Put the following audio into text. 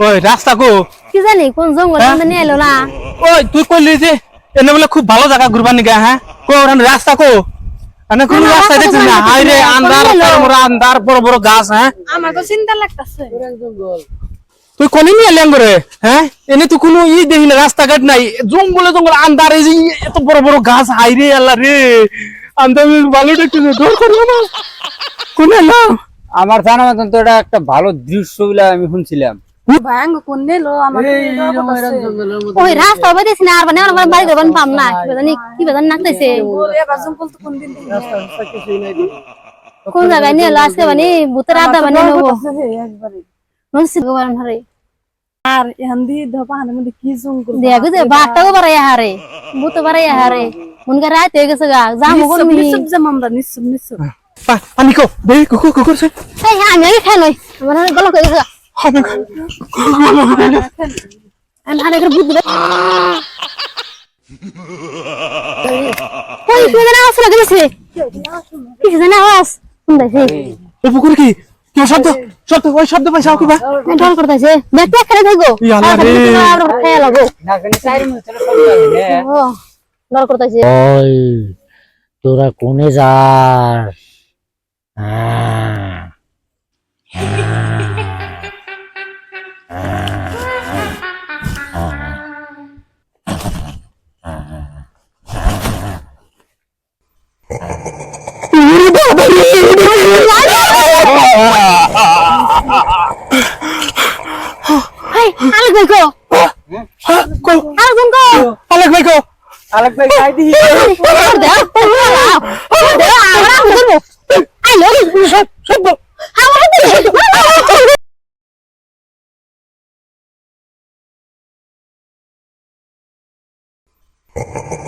ওই রাস্তা কো কি জানি কোন জঙ্গল হ্যাঁ? নিয়ে এলো না ওই তুই কইলি যে এনে বলে খুব ভালো জায়গা ঘুরবার নিকা হ্যাঁ কো রাস্তা কো। কোন রাস্তা না। হাই রে এলো? বড় আন্দার বড় বড় গাছ হ্যাঁ? আমার তো চিন্তা লাগতেছে। তুই কোনি নিয়ে এলেন করে হ্যাঁ? এনে তো কোনো ই দেখি না রাস্তাঘাট নাই। জঙ্গলে জঙ্গল আন্দার এই যে এত বড় বড় গাছ হাই রে আল্লাহ রে। আন্দার ভালো দেখতে ডর করব না কোন আমার জানা মতন তো এটা একটা ভালো দৃশ্য বলে আমি শুনছিলাম। ভয়াঙ্গ কোন নেলো আমার। ওই রাস্তা হবে দিস না আর মানে আমার বাড়ি করবেন পাম না কি জানি কি বলে তো কোন জায়গায় নিয়ে এলো আজকে মানে ভূতের আড্ডা মানে নেব। একবারে। নসিব গোবরন হারে আর এখান দিয়ে ধর পাহাড়ের মধ্যে কি জঙ্গল দেখো যে বাঘটাও বাড়াই হারে ভূত বাড়াই হারে মনকে রাত হয়ে গেছে গা যা মগন নিশ্চুপ যাম আমরা নিশ্চুপ নিশ্চুপ পা- পানি দেই কুকুর কুকুর সে। হ্যাঁ আমি আগে খাই নই আমার গলক হয়ে গেছে কি? পুকুর শব্দ? শব্দ ওই শব্দ করতেছে। দেখতে ইয়ালা রে। খেয়ে লাগো না মিনিট করতেছে। ওই তোরা কোনে যাস? হ্যাঁ। আলেক ভাই কো আরেকজন কো আলেক ভাই কো সব সব Oh.